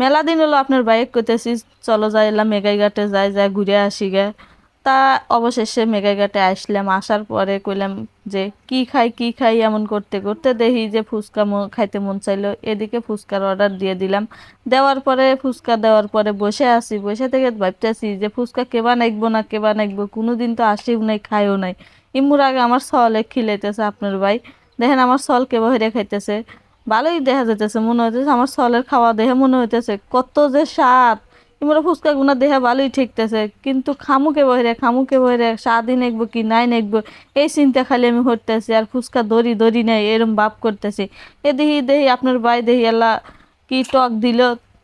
মেলা দিন হলো আপনার বাইক করতেছি চলো যাই এলাম মেঘাই ঘাটে যাই যাই, ঘুরে আসি গে। তা অবশেষে মেঘাই ঘাটে আসলাম, আসার পরে কইলাম যে, কি খাই কি খাই, এমন করতে করতে দেখি যে ফুচকা খাইতে মন চাইলো। এদিকে ফুচকার অর্ডার দিয়ে দিলাম। দেওয়ার পরে, ফুচকা দেওয়ার পরে বসে আছি, বসে থেকে ভাবতেছি যে ফুচকা কে বানাইবো না কে বানাইবো, কোনোদিন তো আসেও নাই, খাইও নাই। ইমুর আগে আমার সলে খিলাইতেছে আপনার ভাই। দেখেন আমার সল কে বহিরে খাইতেছে। ভালোই দেখা যাইতেছে, মনে হইতেছে আমার সলের খাওয়া দেখে মনে হইতেছে কত যে স্বাদ। ইমরা ফুচকা গুনা দেখে ভালোই ঠিকতেছে, কিন্তু খামুকে বহিরে খামুকে বহিরে স্বাদই নেকবো কি নাই নেকবো, এই চিন্তা খালি আমি হরতেছি আর ফুচকা দড়ি দড়ি নেই, এরম ভাব করতেছি। এ দেখি দেখি আপনার ভাই দেখি এলা কি টক দিল,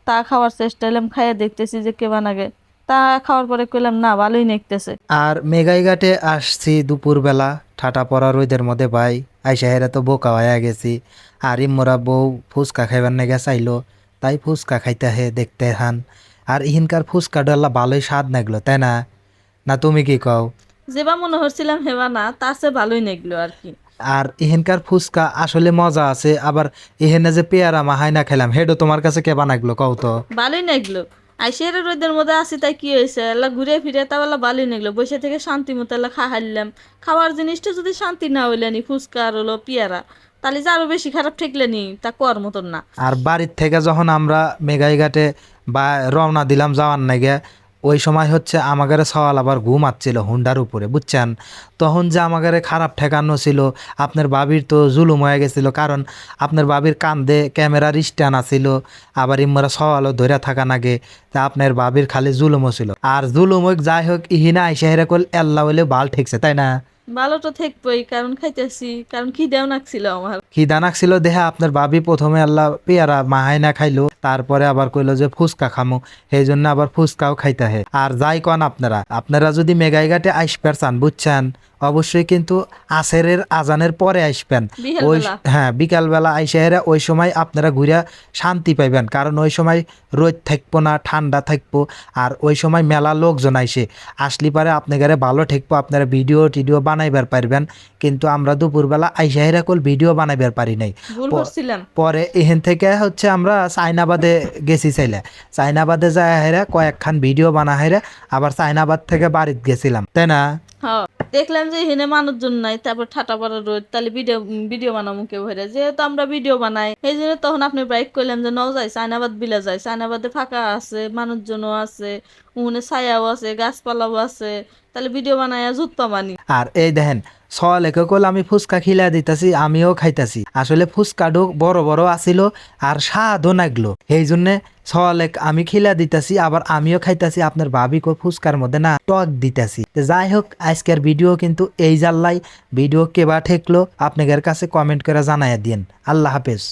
তা খাওয়ার চেষ্টা এলাম, খাইয়ে দেখতেছি যে কে বানাগে তা খাওয়ার পরে কইলাম না ভালোই নেকতেছে। আর মেঘাইঘাটে আসছি দুপুরবেলা ঠাটা পড়া রোদের মধ্যে ভাই আইসা হেরা তো বোকা হয়ে গেছি। আর ইমরা বউ ফুচকা খাইবার নেগে চাইলো তাই ফুচকা খাইতে হে দেখতে হান। আর ইহিনকার ফুচকা ডাল্লা ভালোই স্বাদ লাগল তাই না? না তুমি কি কও? যেবা মনে হচ্ছিলাম হেবা না তার চেয়ে ভালোই নেকলো আর কি। আর ইহেনকার ফুচকা আসলে মজা আছে আবার ইহেনে যে পেয়ারা মাহাই না খেলাম হেডো তোমার কাছে কে বানাগলো কও তো? ভালোই নেগলো আইসে রোদের মধ্যে আসি তাই কি হয়েছে? এলা ঘুরে ফিরে তা বালি নিগলো বসে থেকে শান্তি মতো এলা খা হারলাম। খাওয়ার জিনিসটা যদি শান্তি না হইলে নি, ফুচকা আর হলো পিয়ারা, তাহলে যে আরও বেশি খারাপ ঠেকলে নি, তা কর মতন না। আর বাড়ির থেকে যখন আমরা মেঘাই ঘাটে বা রওনা দিলাম যাওয়ার নাগে ওই সময় হচ্ছে আমাদের সওয়াল আবার ঘুম আসছিল হুন্ডার উপরে, বুঝছেন? তখন যে আমাদের খারাপ ঠেকানো ছিল, আপনার বাবির তো জুলুম হয়ে গেছিল, কারণ আপনার বাবির কান্দে, ক্যামেরার স্ট্যান্ড আছিল আবার ইমরা সওয়ালও ধরে থাকা নাগে তা আপনার বাবির খালি জুলুমও ছিল আর জুলুম হোক, যাই হোক ইহিনা আইসা হেরে কল এল্লা হইলে বাল ঠেকছে তাই না? ভালো তো ঠেকবই, কারণ খাইতেছি, কারণ কি খিদেও নাকছিল আমার। খিদা নাকছিল দেহা আপনার ভাবি প্রথমে আল্লাহ পেয়ারা মাহাই না খাইলো তারপরে আবার কইলো যে ফুচকা খামো সেই জন্য আবার ফুচকাও খাইতে হে আর যাই কন আপনারা আপনারা যদি মেঘাইঘাটে আইসপার চান বুঝছেন? অবশ্যই কিন্তু আসেরের আজানের পরে আসবেন ওই হ্যাঁ বিকালবেলা আইসা হেরা ওই সময় আপনারা ঘুরে শান্তি পাইবেন কারণ ওই সময় রোদ থাকব না ঠান্ডা থাকব আর ওই সময় মেলা লোকজন আইসে। আসলি পারে আপনাদের ভালো ঠেকবো আপনারা ভিডিও টিডিও বানাইবার পারবেন কিন্তু আমরা দুপুরবেলা আইসা হেরা কল ভিডিও বানাইবার পারি নাই। পরে এখান থেকে হচ্ছে আমরা চাইনাবাদে গেছি চাইলে। চাইনাবাদে যায় হেরা কয়েকখান ভিডিও বানা হেরা আবার চাইনাবাদ থেকে বাড়িতে গেছিলাম। তাই না? দেখলাম যে এখানে মানুষজন নাই তারপর ঠাটা পড়া রোদ তাহলে ভিডিও ভিডিও বানাবো কেউ হয়ে যেহেতু আমরা ভিডিও বানাই এই জন্য তখন আপনি বাইক করলাম যে নও যাই সাইনাবাদ বিলা যায় সাইনাবাদে ফাঁকা আছে মানুষজনও আছে উনে ছায়াও আছে গাছপালাও আছে তাহলে ভিডিও বানায় জুত পামানি আর এই দেখেন সলেকে কল আমি ফুচকা খিলা দিতাছি, আমিও খাইতাছি। আসলে ফুচকাডো বড় বড় আছিল আর স্বাদও লাগল এই জন্যে সলেক আমি খিলা দিতাছি, আবার আমিও খাইতাছি। আপনার ভাবি কো ফুচকার মধ্যে না, টক দিতাছি। যাই হোক, আজকের ভিডিও কিন্তু এই জাল্লাই। ভিডিও কেবা ঠেকলো, আপনাদের কাছে কমেন্ট করে জানাইয়া দিন আল্লাহ হাফেজ।